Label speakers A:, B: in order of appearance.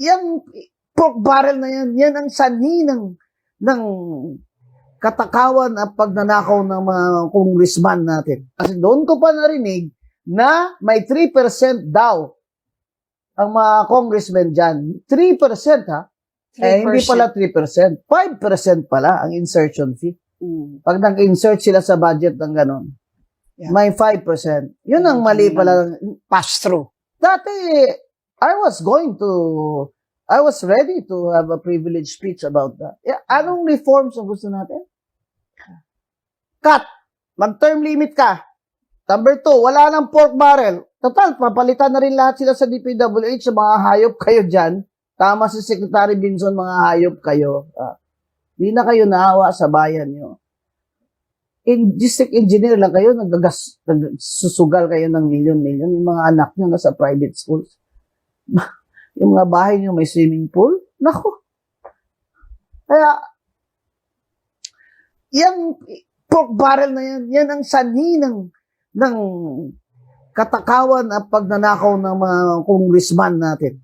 A: Yung pork barrel na yan, yan ang sanhi ng, ng katakawan at pagnanakaw ng mga congressman natin. Kasi doon ko pa narinig na may 3% daw ang mga congressmen dyan. 3% ha? Eh, hindi
B: 3%.
A: pala 3%. 5% pala ang insertion fee.
B: Mm.
A: Pag nag-insert sila sa budget ng ganon,
B: Yeah.
A: may 5%. Yun ang mali pala.
B: Pass through.
A: Dati, I was going to, I was ready to have a privileged speech about that. Yeah, anong reforms ang gusto natin? Cut. Mag-term limit ka. Number two, wala nang pork barrel. Total, papalitan na rin lahat sila sa DPWH mga hayop kayo dyan. Tama si Secretary Binson, mga hayop kayo. Di na kayo naawa sa bayan nyo. In district engineer lang kayo, nagsusugal kayo ng milyon-milyon. Yung mga anak nyo nasa private schools. yung mga bahay nyo may swimming pool. Nako. Kaya, yung pork barrel na yan, yan ang sanhi ng, ng katakawan at pagnanakaw ng mga congressman natin.